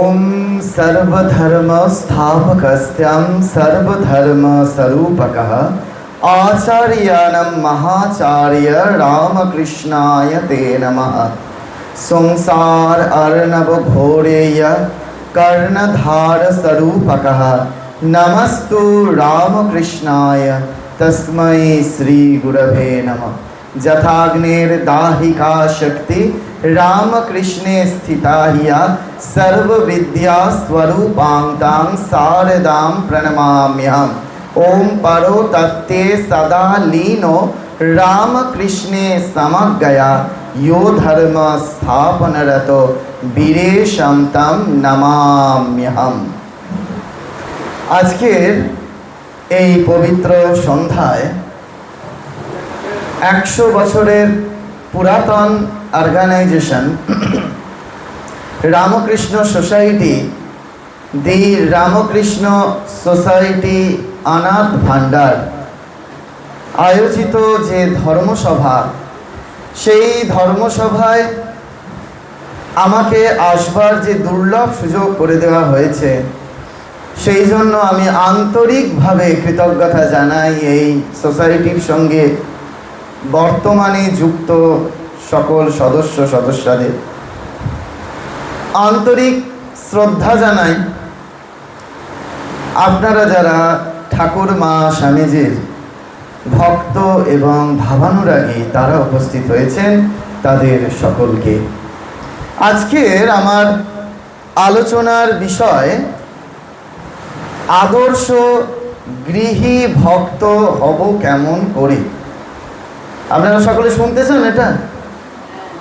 ॐ सर्वधर्मस्थापकस्त्यं सर्वधर्मस्वरूपकः आचार्यानं महाचार्य रामकृष्णाय ते नमः संसार अर्णवघोरेय कर्णधारस्वरूपकः नमस्तु रामकृष्णाय तस्मै श्रीगुरवे नमः जथाग्नेर्दाहिका शक्ति রামকৃষ্ণে স্থিতা হিয়া সর্ববিদ্যা স্বরূপাঙ্গাং শারদাম প্রণমাম্যহম ওম পরো তত্ত্বে সদা লীনো রামকৃষ্ণে সমজ্ঞয়া यो স্থাপনরত বীরেশম তম নমাম্যহম আজকের এই পবিত্র সন্ধ্যায় একশো বছরের পুরাতন organization Ramakrishna society the Ramakrishna society Anath Bhandar আয়োজিত যে ধর্মসভা, সেই ধর্মসভায় আমাকে আসবার যে দুর্লভ সুযোগ করে দেওয়া হয়েছে, সেই জন্য আমি আন্তরিকভাবে কৃতজ্ঞতা জানাই এই সোসাইটির সঙ্গে বর্তমানে যুক্ত সকল সদস্য সদস্যদের আন্তরিক শ্রদ্ধা জানাই, আপনারা যারা ঠাকুর মা স্বামীজির ভক্ত এবং ভাবানুরাগী তারা উপস্থিত হয়েছেন, তাদের সকলকে। আজকের আমার আলোচনার বিষয় আদর্শ গৃহী ভক্ত হব কেমন করে? আপনারা সকলে শুনতেছেন এটা?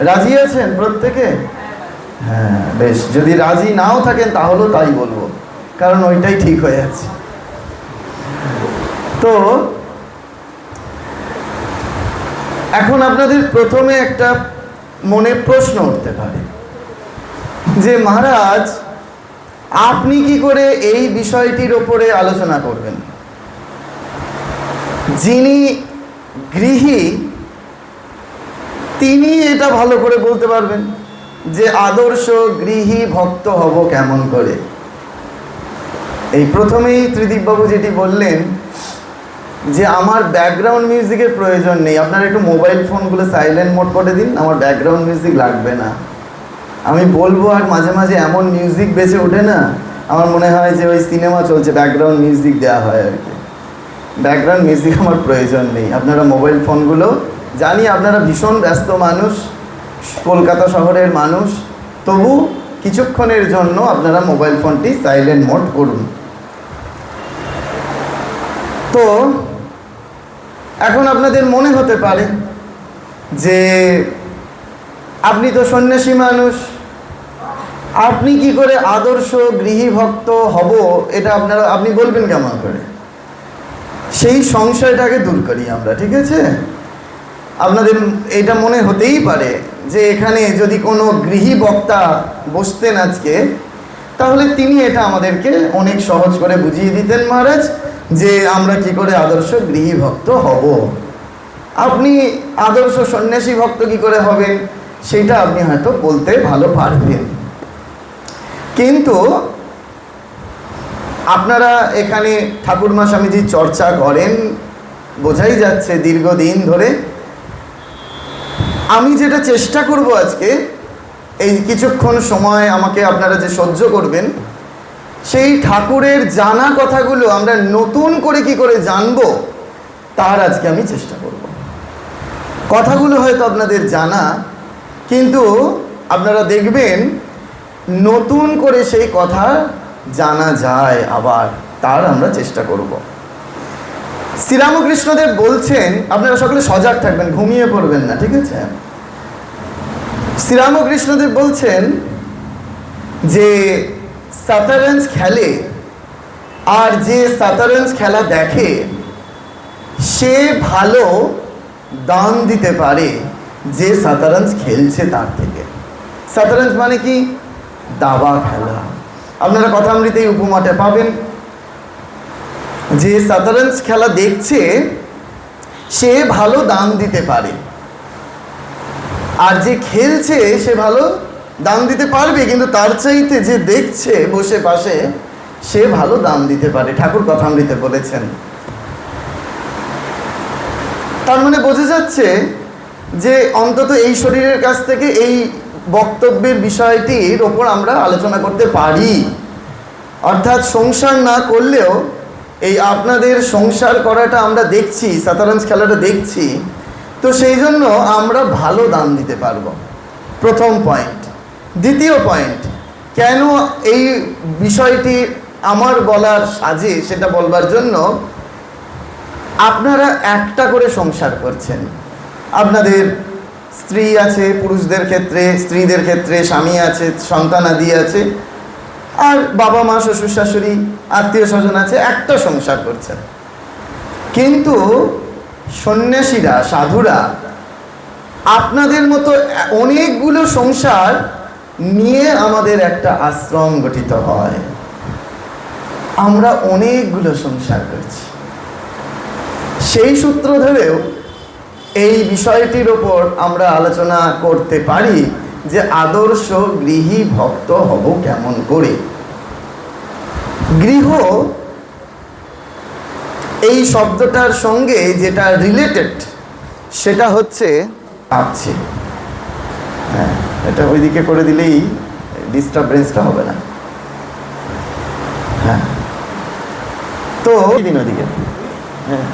রাজি আছেন প্রত্যেকে? হ্যাঁ বেশ। যদি রাজি নাও থাকেন, তাহলেও তাই বলব। কারণ ওইটাই ঠিক হয়ে আছে তো, এখন আপনাদের প্রথমে একটা মনে প্রশ্ন উঠতে পারে। যে, মহারাজ, আপনি কি করে এই বিষয়টির ওপরে আলোচনা করবেন? যিনি গৃহী তিনি এটা ভালো করে বলতে পারবেন যে আদর্শ গৃহী ভক্ত হব কেমন করে। এই প্রথমেই ত্রিদীপবাবু যেটি বললেন যে আমার ব্যাকগ্রাউন্ড মিউজিকের প্রয়োজন নেই। আপনারা একটু মোবাইল ফোনগুলো সাইলেন্ট মোড করে দিন, আমার ব্যাকগ্রাউন্ড মিউজিক লাগবে না। আমি বলব আর মাঝে মাঝে এমন মিউজিক বেঁচে ওঠে না, আমার মনে হয় যে ওই সিনেমা চলছে ব্যাকগ্রাউন্ড মিউজিক দেওয়া হয় আর কি। ব্যাকগ্রাউন্ড মিউজিক আমার প্রয়োজন নেই। আপনারা মোবাইল ফোনগুলো জানি আপনারা ভীষণ ব্যস্ত মানুষ, কলকাতা শহরের মানুষ, তবু কিছুক্ষণের জন্য আপনারা মোবাইল ফোনটি সাইলেন্ট মোড করুন। তো, এখন আপনাদের মনে হতে পারে যে আপনি তো সন্ন্যাসী মানুষ, আপনি কি করে আদর্শ গৃহী ভক্ত হব এটা আপনারা, আপনি বলবেন কেমন করে? সেই সংশয়টাকে দূর করি আমরা, ঠিক আছে? আপনাদের এটা মনে হতেই পারে যে এখানে যদি কোনো গৃহী বক্তা বসতেন আজকে, তাহলে তিনি এটা আমাদেরকে অনেক সহজ করে বুঝিয়ে দিতেন মহারাজ, যে আমরা কি করে আদর্শ গৃহী ভক্ত হব। আপনি আদর্শ সন্ন্যাসী ভক্ত কি করে হবেন, সেটা আপনি হয়তো বলতে ভালো পারবেন। কিন্তু আপনারা এখানে ঠাকুরমা স্বামীজির চর্চা করেন, বোঝাই যাচ্ছে দীর্ঘদিন ধরে আমি যেটা চেষ্টা করব আজকে, এই কিছুক্ষণ সময় আমাকে আপনারা যে সহ্য করবেন, সেই ঠাকুরের জানা কথাগুলো আমরা নতুন করে কি করে জানব, তার আজকে আমি চেষ্টা করব। কথাগুলো হয়তো আপনাদের জানা, কিন্তু আপনারা দেখবেন নতুন করে সেই কথা জানা যায়, আবার তার আমরা চেষ্টা করব। শ্রীরামকৃষ্ণদেব বলছেন, আপনারা সকলে সজাগ থাকবেন, ঘুমিয়ে পড়বেন না, ঠিক আছে? শ্রীরামকৃষ্ণদেব বলছেন যে সাতারেন্স খেলে, আর যে সাতারেন্স খেলা দেখে, সে ভালো দান দিতে পারে যে সাতারাঞ্জ খেলছে তার থেকে। সাতারাঞ্জ মানে কি? দাবা খেলা। আপনারা কথামৃতেই উপমাটা পাবেন। যে সাতারাঞ্জ খেলা দেখছে, সে ভালো দান দিতে পারে। আর যে খেলছে, সে ভালো দান দিতে পারবে, কিন্তু তার চাইতে যে দেখছে বসে পাশে, সে ভালো দান দিতে পারে। ঠাকুর কথামৃতে বলেছেন। তার মানে বোঝা যাচ্ছে যে অন্তত এই শরীরের কাছ থেকে এই বক্তব্যের বিষয়টির ওপর আমরা আলোচনা করতে পারি। অর্থাৎ সংসার না করলেও এই আপনাদের সংসার করাটা আমরা দেখছি সাতারাঞ্জ খেলাটা দেখছি। তো সেই জন্য আমরা ভালো দান দিতে পারব। প্রথম পয়েন্ট দ্বিতীয় পয়েন্ট কেন এই বিষয়টি আমার বলার সাজে সেটা বলবার জন্য আপনারা একটা করে সংসার করছেন। আপনাদের স্ত্রী আছে, পুরুষদের ক্ষেত্রে, স্ত্রীদের ক্ষেত্রে স্বামী আছে সন্তান আদি আছে। আর বাবা, মা, শ্বশুর, শাশুড়ি, আত্মীয় স্বজন আছে, একটা সংসার করছেন কিন্তু সন্ন্যাসীরা, সাধুরা আপনাদের মতো অনেকগুলো সংসার নিয়ে আমাদের একটা আশ্রম গঠিত হয়। আমরা অনেকগুলো সংসার করছি। সেই সূত্র ধরেও এই বিষয়টির ওপর আমরা আলোচনা করতে পারি যে আদর্শ গৃহী ভক্ত হব কেমন করে। গৃহ এই শব্দটার সঙ্গে যেটা রিলেটেড সেটা হচ্ছে ভাবছি হ্যাঁ এটা ওইদিকে করে দিলেই ডিস্টারবেন্সটা হবে না। হ্যাঁ। তো দিন ওদিকে হ্যাঁ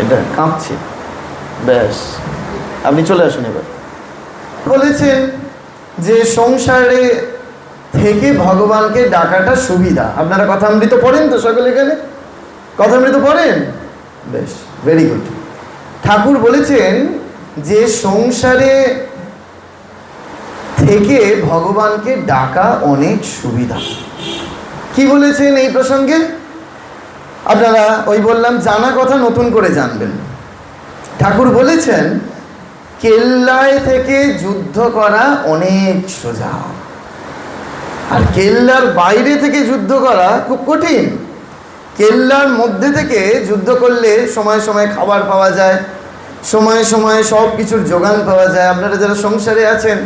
এটা কাঁপছে। ব্যাস, আপনি চলে আসুন এবার। বলেছেন যে সংসারে থেকে ভগবানকে ডাকাটা সুবিধা। আপনারা কথামৃত পড়েন তো সকলে এখানে? কথামৃত পড়েন? বেশ ভেরি গুড ঠাকুর বলেছেন যে সংসারে থেকে ভগবানকে ডাকা অনেক সুবিধা। কি বলেছেন এই প্রসঙ্গে? আপনারা ওই বললাম জানা কথা নতুন করে জানবেন। ঠাকুর বলেছেন, কেল্লায় থেকে যুদ্ধ করা অনেক সোজা। আর কেল্লার বাইরে থেকে যুদ্ধ করা খুব কঠিন। কেল্লার মধ্যে থেকে যুদ্ধ করলে সময় সময় খাবার পাওয়া যায়, সময়ে সময়ে সব কিছুর যোগান পাওয়া যায়। আপনারা যারা সংসারে আছেন,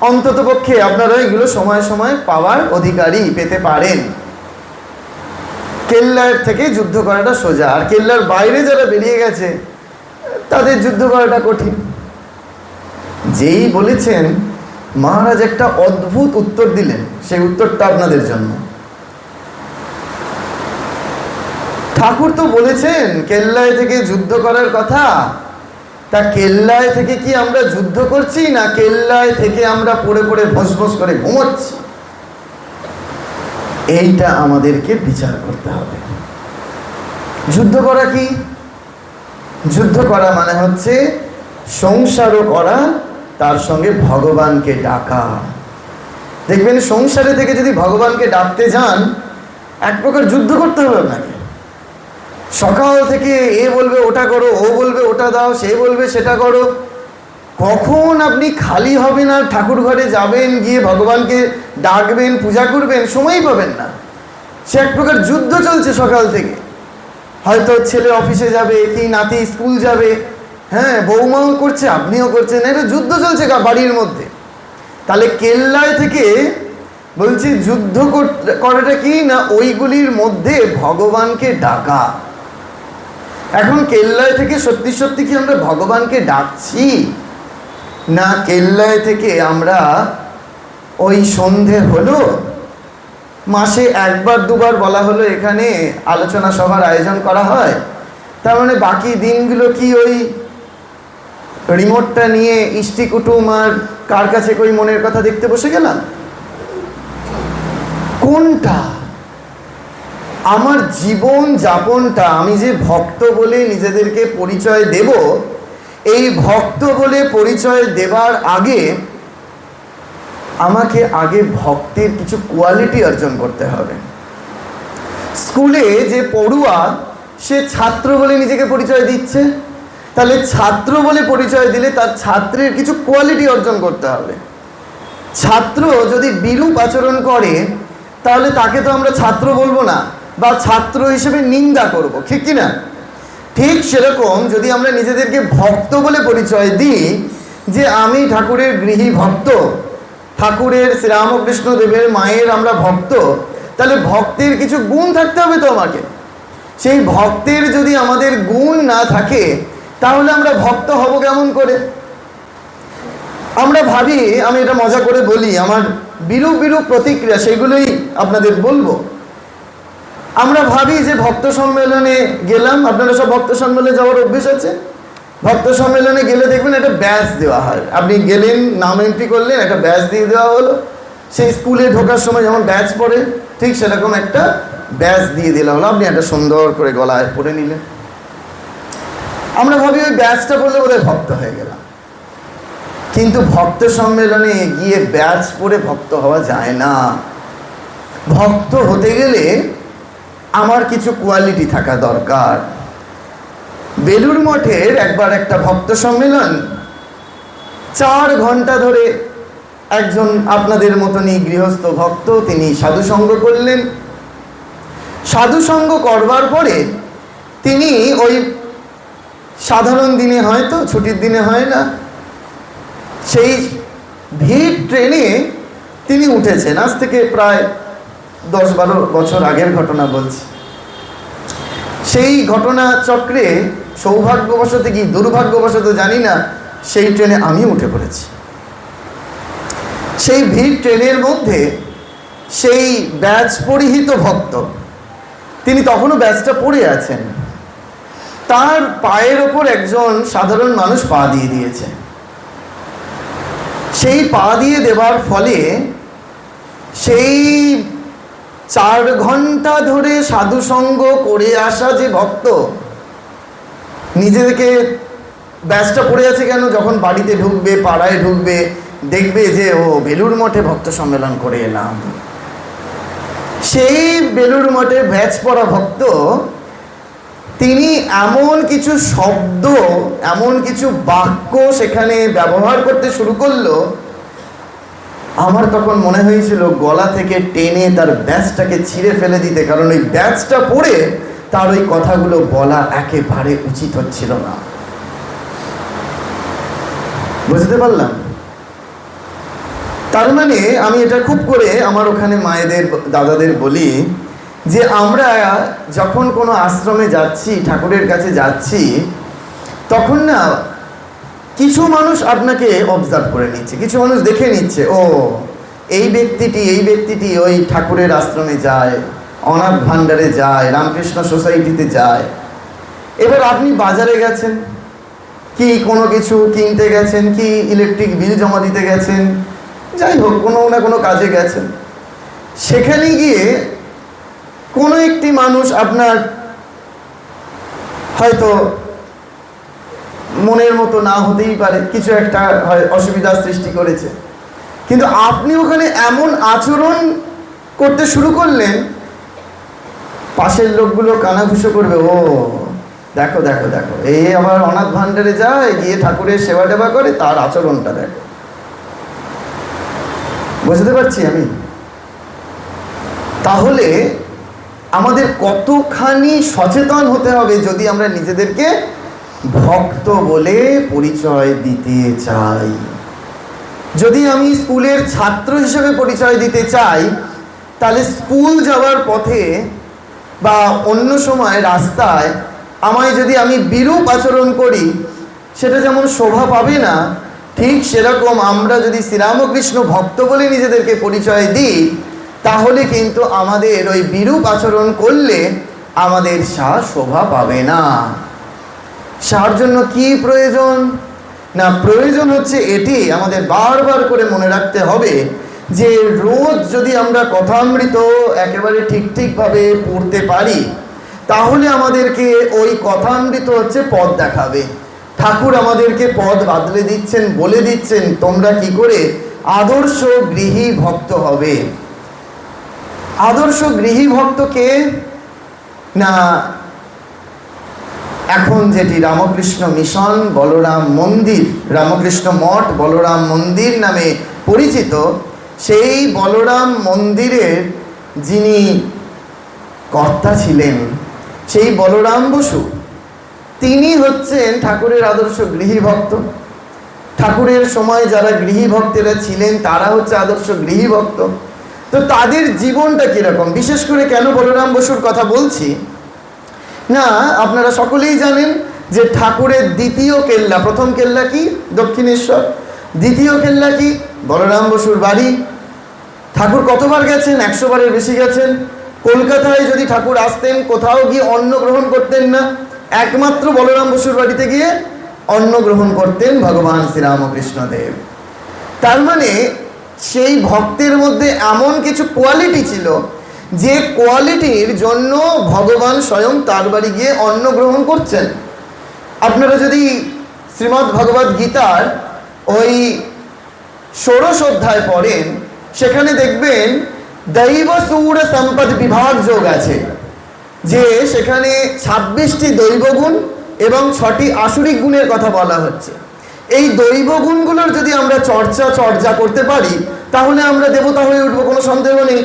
অন্তত পক্ষে আপনারা এগুলো সময় সময় পাওয়ার অধিকারী পেতে পারেন। কেল্লার থেকে যুদ্ধ করাটা সোজা। আর কেল্লার বাইরে যারা বেরিয়ে গেছে, তাদের যুদ্ধ করাটা কঠিন। যেই বলেছেন মহারাজ একটা অদ্ভুত উত্তর দিলেন, সেই উত্তরটা আপনাদের জন্য। ঠাকুর তো বলেছেন, কেল্লায় থেকে যুদ্ধ করার কথা। তা কেল্লায় থেকে কি আমরা যুদ্ধ করছি, না কেল্লায় থেকে আমরা পড়ে পড়ে ভসভস করে ঘুমোচ্ছি? এইটা আমাদেরকে বিচার করতে হবে। যুদ্ধ করা কি? যুদ্ধ করা মানে হচ্ছে সংসারও করা তার সঙ্গে ভগবানকে ডাকা। দেখবেন সংসারে থেকে যদি ভগবানকে ডাকতে যান, এক প্রকার যুদ্ধ করতে হবে আপনাকে। সকাল থেকে এ বলবে ওটা করো, ও বলবে ওটা দাও, সে বলবে সেটা করো। কখন আপনি খালি হবেন আর ঠাকুর ঘরে যাবেন, গিয়ে ভগবানকে ডাকবেন, পূজা করবেন, সময়ই পাবেন না। সে এক প্রকার যুদ্ধ চলছে সকাল থেকে। হয়তো ছেলে অফিসে যাবে, কি নাতি স্কুল যাবে হ্যাঁ বৌমাও করছে, আপনিও করছেন, এটা যুদ্ধ চলছে বাড়ির মধ্যে। তাহলে কেল্লায় থেকে বলছি যুদ্ধ কর- করাটা কি না ওইগুলির মধ্যে ভগবানকে ডাকা? এখন কেল্লায় থেকে সত্যি সত্যি কি আমরা ভগবানকে ডাকছি? না কেল্লায় থেকে আমরা ওই সন্ধে হলো, মাসে একবার দুবার বলা হলো এখানে আলোচনা সভার আয়োজন করা হয়, তার মানে বাকি দিনগুলো কি ওই রিমোটটা নিয়ে ইষ্টি কুটুম আর কার কাছে কই মনের কথা দেখতে বসে গেলাম? কোনটা? আমার জীবন যাপনটা আমি যে ভক্ত বলে নিজেদেরকে পরিচয় দেব, এই ভক্ত বলে পরিচয় দেবার আগে আমাকে আগে ভক্তের কিছু কোয়ালিটি অর্জন করতে হবে। স্কুলে যে পড়ুয়া, সে ছাত্র বলে নিজেকে পরিচয় দিচ্ছে? তাহলে ছাত্র বলে পরিচয় দিলে তার ছাত্রের কিছু কোয়ালিটি অর্জন করতে হবে। ছাত্র যদি বিরূপ আচরণ করে, তাহলে তাকে তো আমরা ছাত্র বলব না, বা ছাত্র হিসেবে নিন্দা করব, ঠিক কি না? ঠিক সেরকম যদি আমরা নিজেদেরকে ভক্ত বলে পরিচয় দিই, যে আমি ঠাকুরের গৃহী ভক্ত, ঠাকুরের শ্রীরামকৃষ্ণ দেবের মায়ের আমরা ভক্ত, তাহলে ভক্তের কিছু গুণ থাকতে হবে তো আমাকে। সেই ভক্তের যদি আমাদের গুণ না থাকে তাহলে আমরা ভক্ত হব কেমন করে? আমরা ভাবি, আমি এটা মজা করে বলি, আমার বিরূপ বিরূপ প্রতিক্রিয়া সেগুলোই আপনাদের বলব। আমরা ভাবি যে ভক্ত সম্মেলনে গেলাম, আপনারা সব ভক্ত সম্মেলনে যাওয়ার অভ্যেস আছে? ভক্ত সম্মেলনে গেলে দেখবেন একটা ব্যাচ দেওয়া হয়। আপনি গেলেন, নাম এন্ট্রি করলেন, একটা ব্যাচ দিয়ে দেওয়া হলো। সেই স্কুলে ঢোকার সময় যেমন ব্যাচ পড়ে, ঠিক সেরকম একটা ব্যাচ দিয়ে দিলাম হলো। আপনি একটা সুন্দর করে গলায় পরে নিলেন। আমরা ভাবি ওই ব্যাচটা পড়লে বোধহয় ভক্ত হয়ে গেলাম। কিন্তু ভক্ত সম্মেলনে গিয়ে ব্যাচ পরে ভক্ত হওয়া যায় না। ভক্ত হতে গেলে আমার কিছু কোয়ালিটি থাকা দরকার। বেলুর মঠের একবার একটা ভক্ত সম্মেলন, চার ঘণ্টা ধরে একজন আপনাদের মতনই গৃহস্থ ভক্ত তিনি সাধুসঙ্গ করলেন। সাধুসঙ্গ করবার পরে তিনি ওই সাধারণ দিনে হয়তো ছুটির দিনে হয় না। সেই ভিড় ট্রেনে তিনি উঠেছেন। আজ থেকে প্রায় দশ বারো বছর আগের ঘটনা বলছি। সেই ঘটনা চক্রে সৌভাগ্যবশত কি দুর্ভাগ্যবশত জানি না, সেই ট্রেনে আমি উঠে পড়েছি। সেই ভিড় ট্রেনের মধ্যে সেই ব্যাচ পরিহিত ভক্ত, তিনি তখনও ব্যাচটা পড়ে আছেন। তার পায়ের ওপর একজন সাধারণ মানুষ পা দিয়ে দিয়েছে। সেই পা দিয়ে দেবার ফলে সেই চার ঘণ্টা ধরে সাধুসঙ্গ করে আসা যে ভক্ত, নিজেকে ব্যাসটা পড়ে আছে কেন? যখন বাড়িতে ঢুকবে, পাড়ায় ঢুকবে, দেখবে যে, ও বেলুর মঠে ভক্ত সম্মেলন করে এলাম। সেই বেলুর মঠে ব্যাচ পড়া ভক্ত তিনি এমন কিছু শব্দ, এমন কিছু বাক্য সেখানে ব্যবহার করতে শুরু করল, আমার তখন মনে হয়েছিল গলা থেকে টেনে তার ব্যাচটাকে ছিঁড়ে ফেলে দিতে, কারণ ওই ব্যাচটা পড়ে তার ওই কথাগুলো বলা একেবারে উচিত হচ্ছিল না। বুঝতে পারলাম? তার মানে আমি এটা খুব করে আমার ওখানে মায়েদের, দাদাদের বলি যে আমরা যখন কোনো আশ্রমে যাচ্ছি, ঠাকুরের কাছে যাচ্ছি, তখন না কিছু মানুষ আপনাকে অবজার্ভ করে নিচ্ছে। কিছু মানুষ দেখে নিচ্ছে, ও, এই ব্যক্তিটি এই ব্যক্তিটি ওই ঠাকুরের আশ্রমে যায়, অনাথ ভাণ্ডারে যায়, রামকৃষ্ণ সোসাইটিতে যায়। এবার আপনি বাজারে গেছেন, কি কোনো কিছু কিনতে গেছেন, কি ইলেকট্রিক বিল জমা দিতে গেছেন, যাই হোক, কোনো না কোনো কাজে গেছেন। সেখানে গিয়ে কোনো একটি মানুষ আপনার হয়তো মনের মতো না হতেই পারে, কিছু একটা হয় অসুবিধার সৃষ্টি করেছে। কিন্তু আপনি ওখানে এমন আচরণ করতে শুরু করলেন, পাশের লোকগুলো কানাঘুষো করবে, ও, দেখো দেখো দেখো এই আবার অনাথ ভাণ্ডারে যায়, গিয়ে ঠাকুরের সেবা টেবা করে, তার আচরণটা দেখো। বুঝতে পারছি আমি? তাহলে আমাদের কতখানি সচেতন হতে হবে যদি আমরা নিজেদেরকে ভক্ত বলে পরিচয় দিতে চাই? যদি আমি স্কুলের ছাত্র হিসেবে পরিচয় দিতে চাই, তাহলে স্কুল যাওয়ার পথে বা অন্য সময় রাস্তায় আমায় যদি আমি বিরূপ আচরণ করি, সেটা যেমন শোভা পাবে না, ঠিক সেরকম আমরা যদি শ্রীরামকৃষ্ণ ভক্ত বলে নিজেদেরকে পরিচয় দিই তাহলে কিন্তু আমাদের ওই বিরূপ আচরণ করলে আমাদের সা শোভা পাবে না। সার জন্য কি প্রয়োজন? না, প্রয়োজন হচ্ছে এটি আমাদের বারবার করে মনে রাখতে হবে যে রোজ যদি আমরা কথামৃত একেবারে ঠিক ঠিকভাবে পড়তে পারি, তাহলে আমাদেরকে ওই কথামৃত হচ্ছে পথ দেখাবে। ঠাকুর আমাদেরকে পথ বাদলে দিচ্ছেন, বলে দিচ্ছেন, তোমরা কি করে আদর্শ গৃহী ভক্ত হবে? আদর্শ গৃহী ভক্তকে না এখন যেটি রামকৃষ্ণ মিশন, বলরাম মন্দির, রামকৃষ্ণ মঠ, বলরাম মন্দির নামে পরিচিত, সেই বলরাম মন্দিরের যিনি কর্তা ছিলেন, সেই বলরাম বসু, তিনি হচ্ছেন ঠাকুরের আদর্শ গৃহী ভক্ত। ঠাকুরের সময় যারা গৃহী ভক্তেরা ছিলেন, তারা হচ্ছে আদর্শ গৃহী ভক্ত। তো তাদের জীবনটা কীরকম? বিশেষ করে কেন বলরাম বসুর কথা বলছি? না, আপনারা সকলেই জানেন যে ঠাকুরের দ্বিতীয় কেল্লা, প্রথম কেল্লা কি? দক্ষিণেশ্বর। দ্বিতীয় কেল্লা কি? বলরাম বসুর বাড়ি। ঠাকুর কতবার গেছেন? একশো বারের বেশি গেছেন। কলকাতায় যদি ঠাকুর আসতেন, কোথাও গিয়ে অন্ন গ্রহণ করতেন না। একমাত্র বলরাম বসুর বাড়িতে গিয়ে অন্ন গ্রহণ করতেন ভগবান শ্রীরামকৃষ্ণ দেব তার মানে সেই ভক্তের মধ্যে এমন কিছু কোয়ালিটি ছিল যে কোয়ালিটির জন্য ভগবান স্বয়ং তার বাড়ি গিয়ে অন্ন গ্রহণ করছেন। আপনারা যদি শ্রীমদ্ ভগবদ গীতার ওই ষোড়শ অধ্যায় পড়েন, সেখানে দেখবেন দৈব সুর সম্পদ বিভাগ যোগ আছে, যে সেখানে ছাব্বিশটি দৈব গুণ এবং ছটি আসুরিক গুণের কথা বলা হচ্ছে। এই দৈব গুণগুলোর যদি আমরা চর্চা চর্চা করতে পারি, তাহলে আমরা দেবতা হয়ে উঠবো, কোনো সন্দেহ নেই।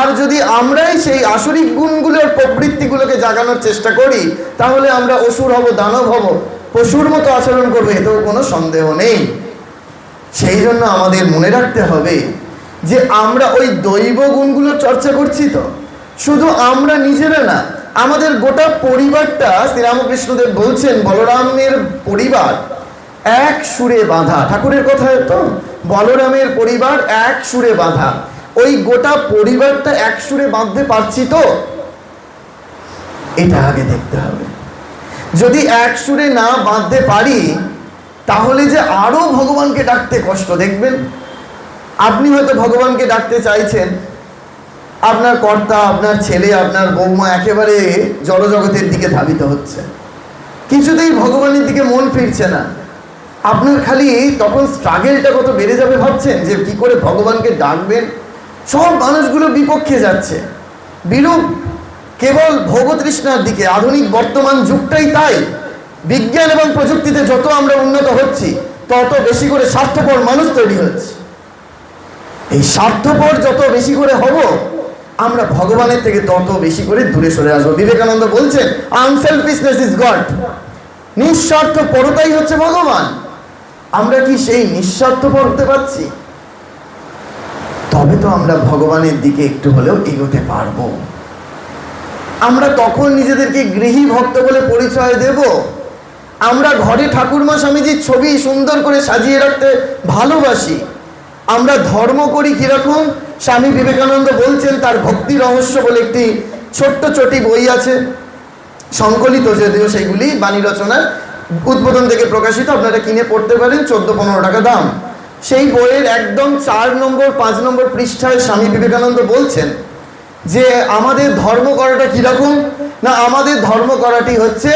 আর যদি আমরাই সেই আসরিক গুণগুলোর প্রবৃত্তিগুলোকে জাগানোর চেষ্টা করি, তাহলে আমরা অসুর হব, দানব হব, পশুর মতো আচরণ করব, এতেও কোনো সন্দেহ নেই। সেই জন্য আমাদের মনে রাখতে হবে যে আমরা ওই দৈব গুণগুলোর চর্চা করছি তো। শুধু আমরা নিজেরা না, আমাদের গোটা পরিবারটা শ্রীরামকৃষ্ণদেব বলছেন, বলরামের পরিবার এক সুরে বাঁধা। ঠাকুরের কথা তো? বলরামের পরিবার এক সুরে বাঁধা। ওই গোটা পরিবারটা এক সুরে বাঁধতে পারছি তো? এটা আগে দেখতে হবে। যদি এক সুরে না বাঁধতে পারি, তাহলে যে আরও ভগবানকে ডাকতে কষ্ট, দেখবেন? আপনি হয়তো ভগবানকে ডাকতে চাইছেন। আপনার কর্তা, আপনার ছেলে, আপনার বৌমা একেবারে জড়জগতের দিকে ধাবিত হচ্ছে। কিছুতেই ভগবানের দিকে মন ফিরছে না। আপনার খালি তখন স্ট্রাগেলটা কত বেড়ে যাবে ভাবছেন? যে কি করে ভগবানকে ডাকবেন? সব মানুষগুলো বিপক্ষে যাচ্ছে। বিরূপ কেবল ভোগতৃষ্ণার দিকে, আধুনিক বর্তমান যুগটাই তাই। বিজ্ঞান এবং প্রযুক্তিতে যত আমরা উন্নত হচ্ছি, তত বেশি করে স্বার্থপর মানুষ তৈরি হচ্ছে। এই স্বার্থপর যত বেশি করে হব, আমরা ভগবানের থেকে তত বেশি করে দূরে সরে আসব। বিবেকানন্দ বলছেন আনসেলফিশনেস ইজ গড নিঃস্বার্থ পরতাই হচ্ছে ভগবান। আমরা কি সেই নিঃস্বার্থ পড়তে পারছি? তবে তো আমরা ভগবানের দিকে একটু হলেও এগোতে পারব। আমরা তখন নিজেদেরকে গৃহী ভক্ত বলে পরিচয় দেব। আমরা ঘরে ঠাকুরমা স্বামীজির ছবি সুন্দর করে সাজিয়ে রাখতে ভালোবাসি। আমরা ধর্ম করি কীরকম? স্বামী বিবেকানন্দ বলছেন তার ভক্তি রহস্য বলে একটি ছোট্ট চটি বই আছে। সংকলিত যদিও সেইগুলি বাণী রচনার উদ্বোধন থেকে প্রকাশিত, আপনারা কিনে পড়তে পারেন চোদ্দ পনেরো টাকা দাম। সেই বইয়ের একদম চার নম্বর, পাঁচ নম্বর পৃষ্ঠায় স্বামী বিবেকানন্দ বলছেন যে, আমাদের ধর্ম করাটা কীরকম না, আমাদের ধর্ম করাটি হচ্ছে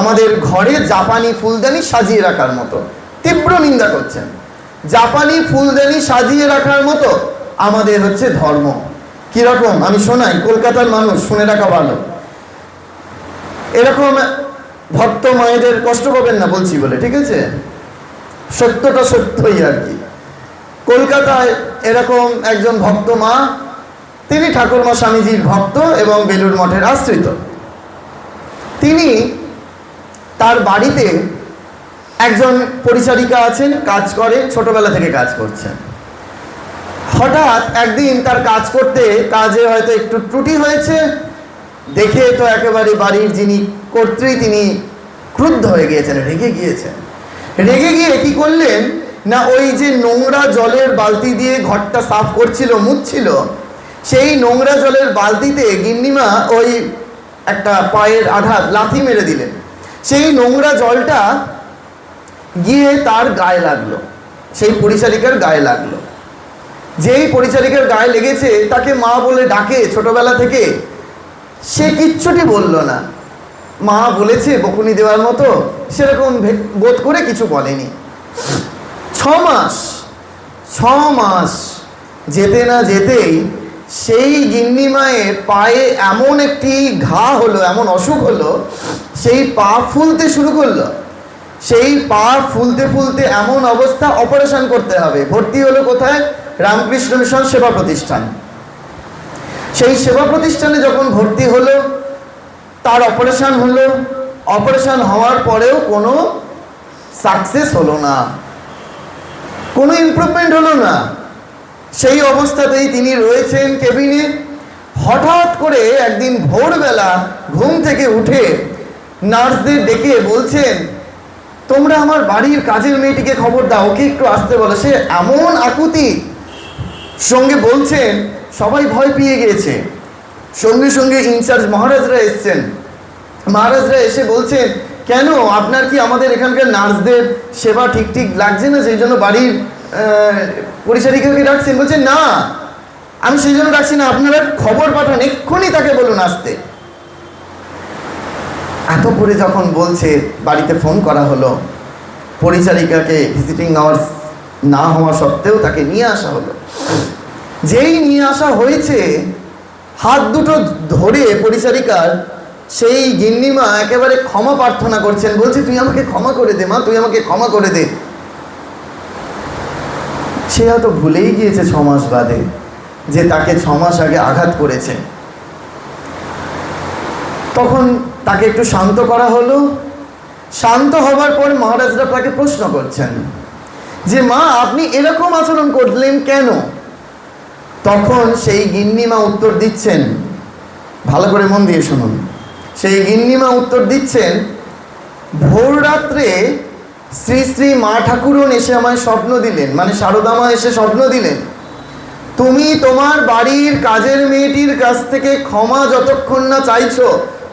আমাদের ঘরে জাপানি ফুলদানি সাজিয়ে রাখার মতো। তীব্র নিন্দা করছেন। জাপানি ফুলদানি সাজিয়ে রাখার মতো আমাদের হচ্ছে ধর্ম। কীরকম আমি শোনাই, কলকাতার মানুষ, শুনে রাখা ভালো। এরকম ভক্ত মায়েদের কষ্ট পাবেন না বলছি বলে, ঠিক আছে? সত্যটা সত্যই আর কি। কলকাতায় এরকম একজন ভক্ত মা, তিনি ঠাকুরমা স্বামীজির ভক্ত এবং বেলুর মঠের আশ্রিত। তিনি তার বাড়িতে একজন পরিচারিকা আছেন, কাজ করে, ছোটবেলা থেকে কাজ করছেন। হঠাৎ একদিন তার কাজ করতে কাজে হয়তো একটু ত্রুটি হয়েছে, দেখে তো একেবারে বাড়ির যিনি কর্ত্রী তিনি ক্রুদ্ধ হয়ে গিয়েছেন, রেগে গিয়েছেন। রেগে গিয়ে কি করলেন? না, ওই যে নোংরা জলের বালতি দিয়ে ঘরটা সাফ করছিল, মুছছিল, সেই নোংরা জলের বালতিতে গিন্নিমা ওই একটা পায়ের আঘাত, লাথি মেরে দিলেন। সেই নোংরা জলটা গিয়ে তার গায়ে লাগল, সেই পরিচারিকার গায়ে লাগল। যেই পরিচারিকার গায়ে লেগেছে, তাকে মা বলে ডাকে ছোটবেলা থেকে। সে কিচ্ছুটি বলল না। মা বলেছে বকুনি দেওয়ার মতো, সেরকম বোধ করে কিছু বলেনি। ছ মাস ছ মাস যেতে না যেতেই সেই গিন্নি মায়ের পায়ে এমন একটি ঘা হলো, এমন অসুখ হলো, সেই পা ফুলতে শুরু করল। সেই পা ফুলতে ফুলতে এমন অবস্থা অপারেশন করতে হবে। ভর্তি হলো কোথায়? রামকৃষ্ণ মিশন সেবা প্রতিষ্ঠান। সেই সেবা প্রতিষ্ঠানে যখন ভর্তি হলো তার অপারেশন হলো। অপারেশন হওয়ার পরেও কোনো সাকসেস হলো না। কোনো ইমপ্রুভমেন্ট হলো না। সেই অবস্থাতেই তিনি রয়েছেন কেবিনে। হঠাৎ করে একদিন ভোরবেলা ঘুম থেকে উঠে নার্সদের ডেকে বলছেন, তোমরা আমার বাড়ির কাজের মেয়েটিকে খবর দাও, ওকে একটু আসতে বলো। সে এমন আকুতি। সঙ্গে বলছেন, সবাই ভয় পেয়ে গিয়েছে। সঙ্গে সঙ্গে ইনচার্জ মহারাজরা এসছেন। মহারাজরা এসে বলছেন, কেন? আপনার কি আমাদের এখানকার নার্সদের সেবা ঠিক ঠিক লাগছে না? সেই জন্য বাড়ির পরিচারিকাকে ডাকছেন। বলছেন, না, আমি সেই জন্য ডাকছি না। আপনারা খবর পাঠান, এক্ষুনি তাকে বলুন আসতে। এত করে যখন বলছে, বাড়িতে ফোন করা হলো, পরিচারিকাকে ভিজিটিং আওয়ার্স না হওয়া সত্ত্বেও তাকে নিয়ে আসা হলো। যেই নিয়ে আসা হয়েছে হাত দুটো ধরে পরিচারিকার সেই গিন্নিমা একেবারে ক্ষমা প্রার্থনা করছেন, বলছে, তুই আমাকে ক্ষমা করে দে, মা, তুই আমাকে ক্ষমা করে দে। সে হয়তো ভুলেই গিয়েছে ছ মাস বাদে যে তাকে ছ মাস আগে আঘাত করেছে। তখন তাকে একটু শান্ত করা হলো। শান্ত হবার পর মহারাজরা তাকে প্রশ্ন করছেন যে, মা, আপনি এরকম আচরণ করলেন কেন? তখন সেই গিন্নিমা উত্তর দিচ্ছেন, ভালো করে মন দিয়ে শুনুন, সেই গিন্নিমা উত্তর দিচ্ছেন, ভোর রাত্রে শ্রী শ্রী মা ঠাকুরন এসে আমায় স্বপ্ন দিলেন মানে শারদামা এসে স্বপ্ন দিলেন, তুমি তোমার বাড়ির কাজের মেয়েটির কাছ থেকে ক্ষমা যতক্ষণ না চাইছো,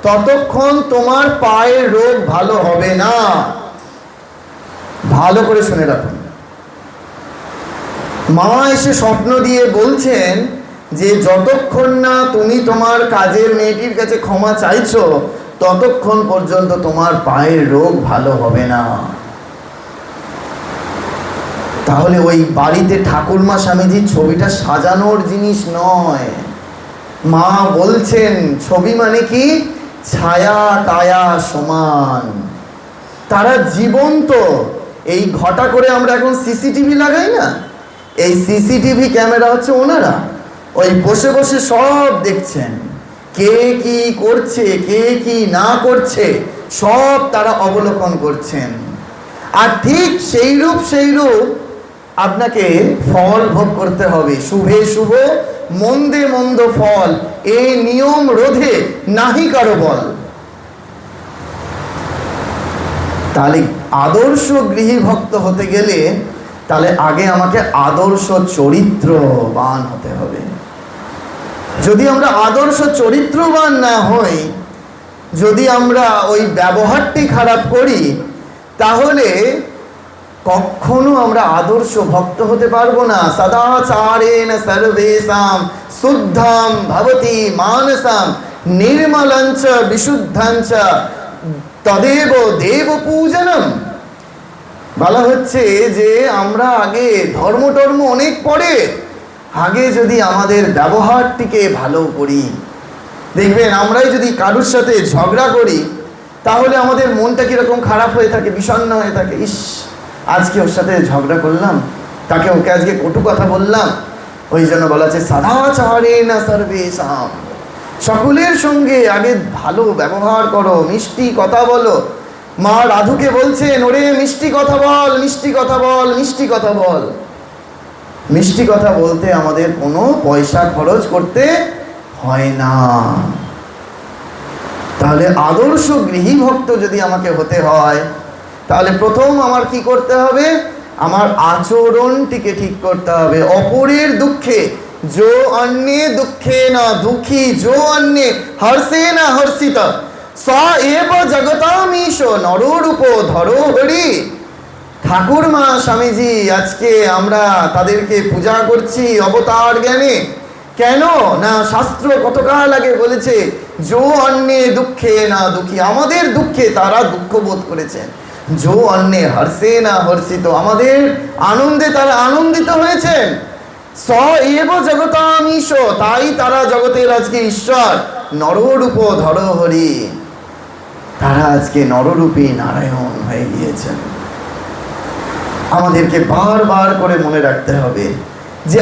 ততক্ষণ তোমার পায়ের রোগ ভালো হবে না। ভালো করে শুনে রাখুন। মা এসে স্বপ্ন দিয়ে বলছেন যে, যতক্ষণ না তুমি তোমার কাজের মেয়েটির কাছে ক্ষমা চাইছো, ততক্ষণ পর্যন্ত তোমার পায়ের রোগ ভালো হবে না। তাহলে ওই বাড়িতে ঠাকুরমা স্বামীজির ছবিটা সাজানোর জিনিস নয়। মা বলছেন, ছবি মানে কি? ছায়া টায়া সমান। তারা জীবন্ত। এই ঘটা করে আমরা এখন সিসিটিভি লাগাই না? এই সিসিটিভি ক্যামেরা হচ্ছে ওনারা। ওই বসে বসে সব দেখছেন। কে কি করছে, কে কি না করছে, সব তারা অবলোকন করছেন। আর ঠিক সেই রূপ সেই রূপ আপনাকে ফল ভোগ করতে হবে। শুভে শুভ, মন্দে মন্দ ফল। এই নিয়ম রোধে নাহি কারও বল। তাহলে আদর্শ গৃহী ভক্ত হতে গেলে তাহলে আগে আমাকে আদর্শ চরিত্রবান হতে হবে। যদি আমরা আদর্শ চরিত্রবান না হই, যদি আমরা ওই ব্যবহারটি খারাপ করি, তাহলে কখনো আমরা আদর্শ ভক্ত হতে পারব না। সদাচারেণ সর্বেশাম শুদ্ধাম ভবতি মানসাম নির্মলঞ্চ বিশুদ্ধাঞ্চ তদেব দেব পূজনম। বলা হচ্ছে যে আমরা আগে ধর্ম টর্ম অনেক পরে, আগে যদি আমাদের ব্যবহারটিকে ভালো করি। দেখবেন আমরাই যদি কারুর সাথে ঝগড়া করি, তাহলে আমাদের মনটা কীরকম খারাপ হয়ে থাকে, বিষণ্ণ হয়ে থাকে। ইস, আজকে ওর সাথে ঝগড়া করলাম, তাকে ওকে আজকে কটু কথা বললাম, ওই জন্য বলা আছে সদাচারে না সর্বেশাম। সকলের সঙ্গে আগে ভালো ব্যবহার করো, মিষ্টি কথা বলো মা রাধুকে বলছেন, ওরে, মিষ্টি কথা বল, মিষ্টি কথা বল, মিষ্টি কথা বল। মিষ্টি কথা বলতে আমাদের কোনো পয়সা খরচ করতে হয় না। তাহলে আদর্শ গৃহী ভক্ত যদি আমাকে হতে হয়, তাহলে প্রথম আমার কি করতে হবে? আমার আচরণটিকে ঠিক করতে হবে। অপরের দুঃখে, যো অন্যে দুঃখে না, দুঃখী যো অন্যে হর্ষে না হর্ষিত স এব জগতামীশ নররূপ ধরো হরি। ঠাকুরমা স্বামীজি, আজকে আমরা তাদেরকে পূজা করছি অবতার জ্ঞানে। কেন? না শাস্ত্র কতকাল আগে বলেছে, যো অন্যে দুঃখে না দুঃখী। আমাদের দুঃখে তারা দুঃখ বোধ করেছেন। যো অন্যে হর্ষে না হর্ষিত। আমাদের আনন্দে তারা আনন্দিত হয়েছেন। স এব জগতামীশ তাই তারা জগতের আজকে ঈশ্বর। নররূপ ধর হরি। তারা আজকে নররূপী নারায়ণ হয়ে গিয়েছেন। আমাদেরকে বারবার করে মনে রাখতে হবে যে